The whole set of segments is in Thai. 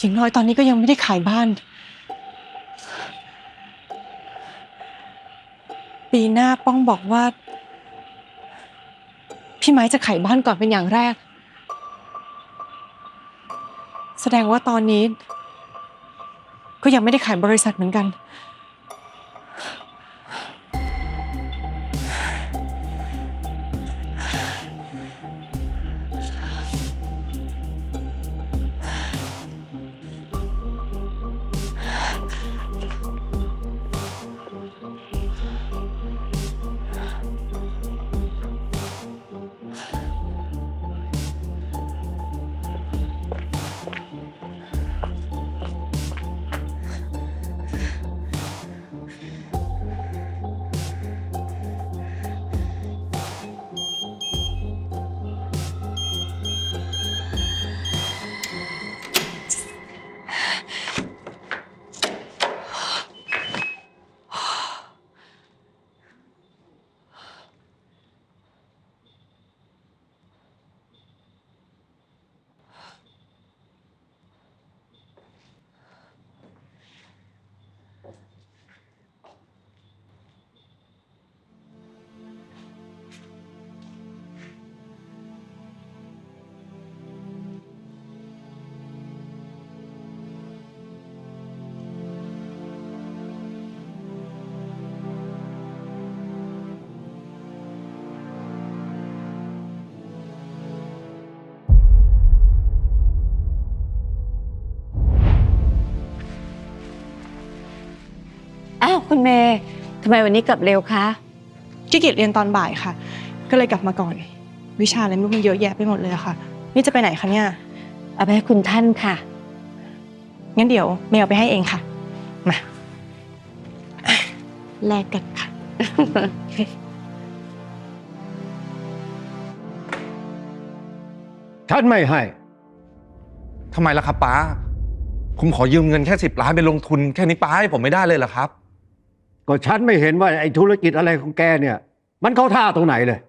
อย่างน้อยตอนนี้ก็ยังไม่ได้ขายบ้าน ปีหน้าป้องบอกว่า พี่ไม้จะขายบ้านก่อนเป็นอย่างแรก แสดงว่าตอนนี้ ก็ยังไม่ได้ขายบริษัทเหมือนกัน คุณเมย์ทำไมวันนี้กลับเร็วคะขี้เกียจเรียนตอนบ่ายค่ะ ก็เลยกลับมาก่อน วิชาอะไรไม่รู้มันเยอะแยะไปหมดเลยอะค่ะ นี่จะไปไหนคะเนี่ย เอาไปให้คุณท่านค่ะ งั้นเดี๋ยวเมลเอาไปให้เองค่ะ มาแลกกันค่ะ ฉันไม่ให้ ทำไมล่ะครับป้า ผมขอยืมเงินแค่สิบล้านไปลงทุน แค่นี้ป้าให้ผมไม่ได้เลยเหรอครับ ก็ฉันไม่เห็นว่าไอ้ธุรกิจอะไรของแกเนี่ย มันเข้าท่าตรงไหนเลย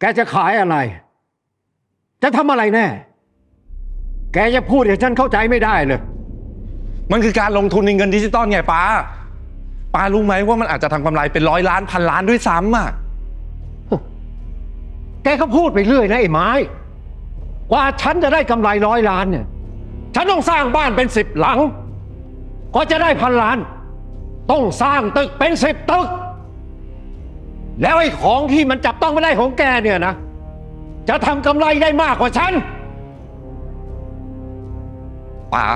แกจะขายอะไร จะทำอะไรแน่ แกจะพูดให้ฉันเข้าใจไม่ได้เลย มันคือการลงทุนในเงินดิจิตอลไงป้าป้ารู้ไหมว่ามันอาจจะทำกำไรเป็นร้อยล้านพันล้านด้วยซ้ำอะ แกก็พูดไปเรื่อยนะไอ้ไม้ กว่าฉันจะได้กำไรร้อยล้านเนี่ย ฉันต้องสร้างบ้านเป็นสิบหลัง ก็จะได้พันล้าน ต้องสร้างตึกเป็นสิบตึก แล้วไอ้ของที่มันจับต้องไม่ได้ของแกเนี่ยนะ จะทำกำไรได้มากกว่าฉันป้า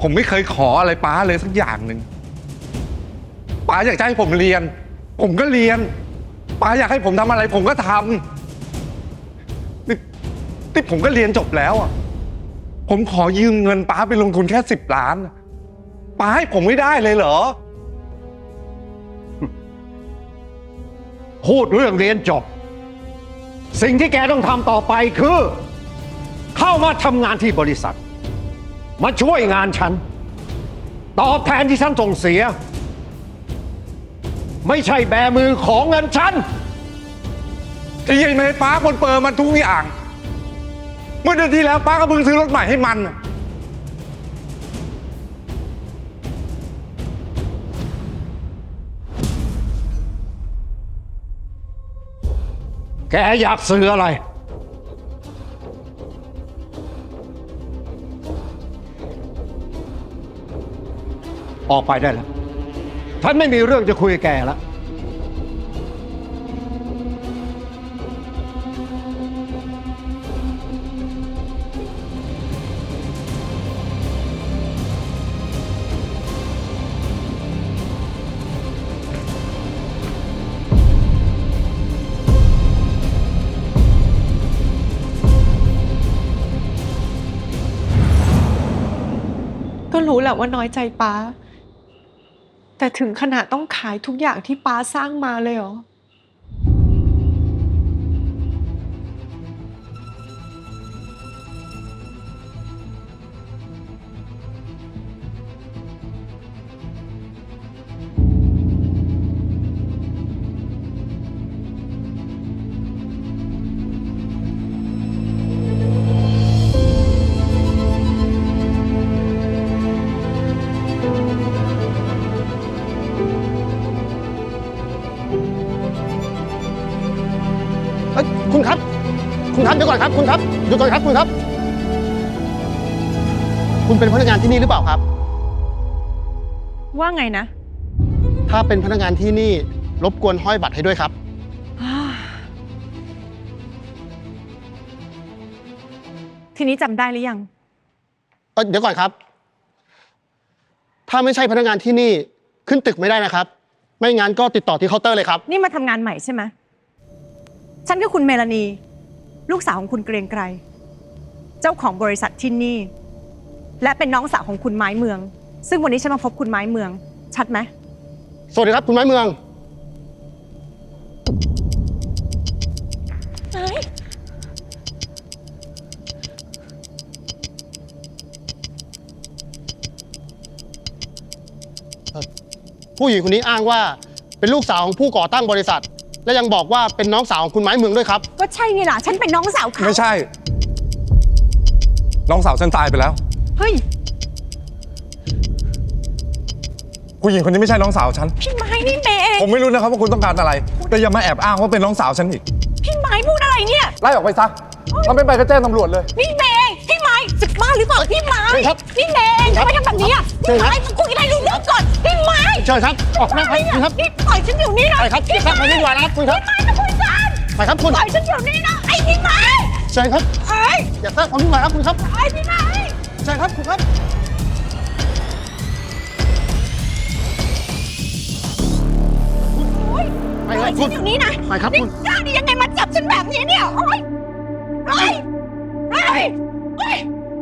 ผมไม่เคยขออะไรป้าเลยสักอย่างหนึ่งป้าอยากจะให้ผมเรียน ผมก็เรียนป้าอยากให้ผมทำอะไร ผมก็ทำนี่นี่ผมก็เรียนจบแล้วอะ ผมขอยืมเงินป้าไปลงทุนแค่สิบล้าน ป้าให้ผมไม่ได้เลยเหรอ พูดเรื่องเรียนจบ สิ่งที่แกต้องทำต่อไปคือ เข้ามาทำงานที่บริษัท มาช่วยงานฉัน ตอบแทนที่ฉันส่งเสีย ไม่ใช่แบมือของเงินฉันจะยังไงป้าคนเปิดมันทุกอย่าง เมื่อเดือนที่แล้วป้าก็เพิ่งซื้อรถใหม่ให้มันน่ะแกอยากซื้ออะไร ออกไปได้แล้ว ฉันไม่มีเรื่องจะคุยกับแกแล้ว รู้แหละว่าน้อยใจป้าแต่ถึงขนาดต้องขายทุกอย่างที่ป้าสร้างมาเลยเหรอ เดี๋ยวก่อนครับคุณครับหยุดก่อนครับคุณครับ คุณเป็นพนักงานที่นี่หรือเปล่าครับ ว่าไงนะถ้าเป็นพนักงานที่นี่รบกวนห้อยบัตรให้ด้วยครับทีนี้จำได้หรือยัง เอ้ยเดี๋ยวก่อนครับ ถ้าไม่ใช่พนักงานที่นี่ขึ้นตึกไม่ได้นะครับ ไม่งั้นก็ติดต่อที่เคาน์เตอร์เลยครับ นี่มาทำงานใหม่ใช่ไหมฉันก็คุณเมลานี ลูกสาวของคุณเกรียงไกร เจ้าของบริษัทที่นี่ และเป็นน้องสาวของคุณไม้เมือง ซึ่งวันนี้ฉันมาพบคุณไม้เมือง ชัดไหม สวัสดีครับคุณไม้เมือง ผู้หญิงคนนี้อ้างว่าเป็นลูกสาวของผู้ก่อตั้งบริษัท และยังบอกว่าเป็นน้องสาวของคุณไม้เมืองด้วยครับ ก็ใช่ไงล่ะ ฉันเป็นน้องสาวเขาไม่ใช่ น้องสาวฉันตายไปแล้ว เฮ้ย ผู้หญิงคนนี้ไม่ใช่น้องสาวฉัน พี่ไม้นี่เมย์เอง ผมไม่รู้นะครับว่าคุณต้องการอะไร แต่อย่ามาแอบอ้างว่าเป็นน้องสาวฉันอีก พี่ไม้พูดอะไรเนี่ย ไล่ออกไปซะถ้าไม่ไปก็แจ้งตำรวจเลย นี่เมย์พี่ไม้จะ บ้าหรือเปล่าพี่ไม้ใช่ครับนี่เมย์ทำไมทำแบบนี้อะใช่พี่ครับ ไม้คุยอะไรรู้เรื่องก่อนพี่ไม้เชิญครับ ออกนะครับคุณครับนี่ปล่อยฉันอยู่นี่นะไปครับพี่ครับไปดีกว่านะครับคุณครับพี่ไม้จะคุยกันไปครับคุณปล่อยฉันอยู่นี่นะไอ้พี่ไม้เชิญครับ ไอ้อย่าสร้างความวุ่นวายครับคุณครับไอ้พี่ไม้ เชิญครับคุณครับโอ๊ยไปปคล่รัอบยคุฉัณนอยู่นี่นะไปครับนี่คุณกล้าดียังไงมาจับฉันแบบนี้เนี่ย โอ๊ยไอ้ไอ้ไ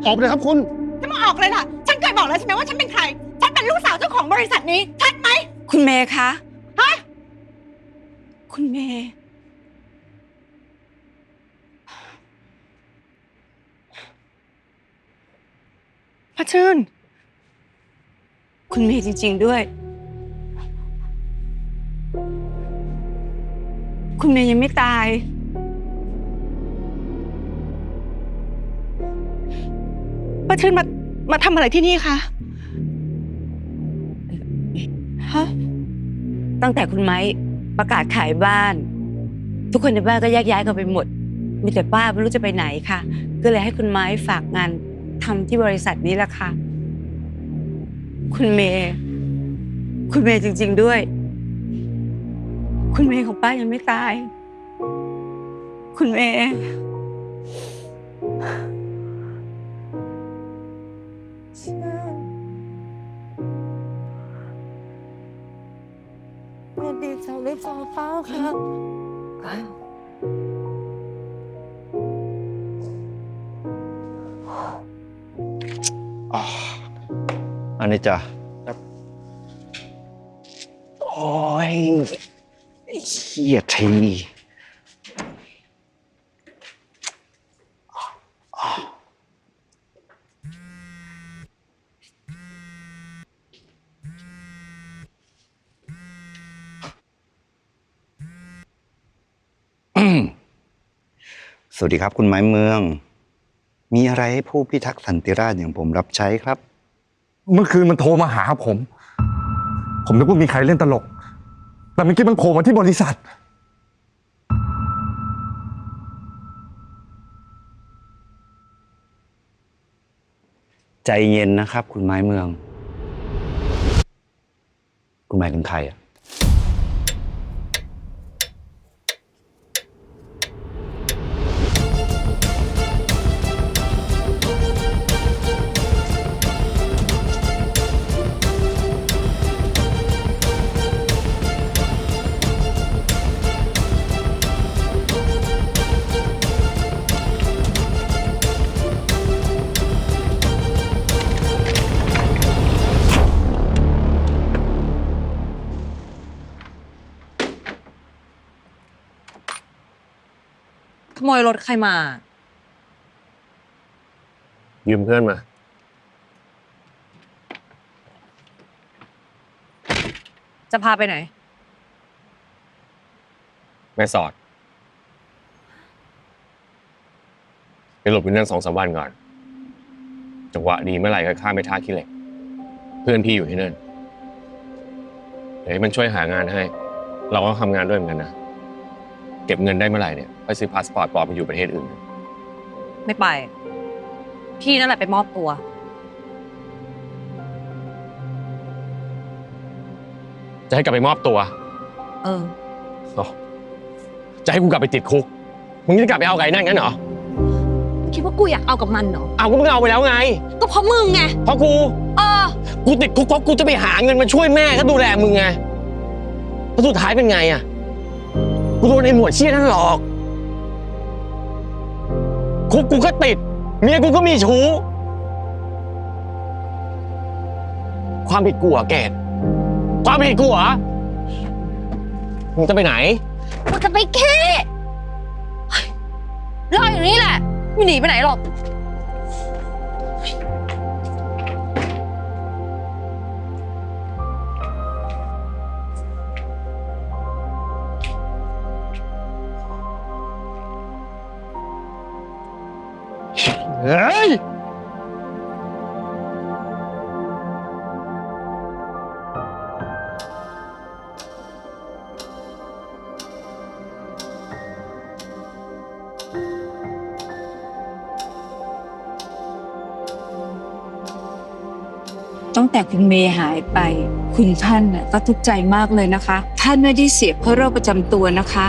อ้ออกไปเลยครับคุณ จะมาออกเลยล่ะ ฉันเคยบอกแล้วใช่ไหมว่าฉันเป็นใคร ฉันเป็นลูกสาวเจ้าของบริษัทนี้ ชัดไหม คุณเมย์คะ ฮะ คุณเมย์พระชื่นคุณเมย์จริง ๆด้วย คุณเมย์ยังไม่ตาย ป้าชื่นมา มาทำอะไรที่นี่คะ ฮะ ตั้งแต่คุณไม้ประกาศขายบ้าน ทุกคนในบ้านก็แยกย้ายกันไปหมด มีแต่ป้าไม่รู้จะไปไหนค่ะ ก็เลยให้คุณไม้ฝากงานทำที่บริษัทนี้ละค่ะ คุณเมย์ คุณเมย์จริง ๆด้วย คุณเมย์ของป้ายังไม่ตาย คุณเมย์ ไม่ดีจังหรือเปล่าเปล่าครับอ๋ออันนี้จ้ะโอ้ยเฮียที วัสดีครับ คุณไม้เมือง มีอะไรให้ผู้พิทักษ์สันติราษฎร์อย่างผมรับใช้ครับ เมื่อคืนมันโทรมาหาผม ผมนึกว่ามีใครเล่นตลก แต่เมื่อกี้มันโผล่มาที่บริษัท ใจเย็นนะครับ คุณไม้เมือง คุณหมายถึงใครอะ ขโมยรถใครมา ยืมเพื่อนมา จะพาไปไหน แม่สอดไปหลบอยู่นั่นสองสามวันก่อน จังหวะดีเมื่อไหร่ก็ข้ามไปท่าขี้เหล็ก เพื่อนพี่อยู่ที่นั่นเดี๋ยวให้มันช่วยหางานให้ เราก็ทำงานด้วยเหมือนกันนะ เก็บเงินได้เมื่อไหร่เนี่ยไปซื้อพาสปอร์ตปลอมไปอยู่ประเทศอื่น ไม่ไป พี่นั่นแหละไปมอบตัว จะให้กลับไปมอบตัวเอออ๋อจะให้กูกลับไปติดคุก มึงจะกลับไปเอาไก่นั่นงั้นเหรอ คิดว่ากูอยากเอากับมันเหรอ เอากูมึงเอาไปแล้วไง ก็เพราะมึงไง เพราะกู เออ กูติดคุกเพราะกูจะไปหาเงินมาช่วยแม่ก็ดูแลมึงไงแล้วสุดท้ายเป็นไงอะ กูโดนไอ้หมวดเชี่ยนั่นหลอก คุกกูก็ติด เมียกูก็มีชู้ ความผิดกูเหรอเกดความผิดกูเหรอมึงจะไปไหนกูจะไปแค่รออยู่นี่แหละ ไม่หนีไปไหนหรอก เฮ้ย ตั้งแต่คุณเมย์หายไป คุณท่านน่ะก็ทุกข์ใจมากเลยนะคะ ท่านไม่ได้เสียเพราะโรคประจำตัวนะคะ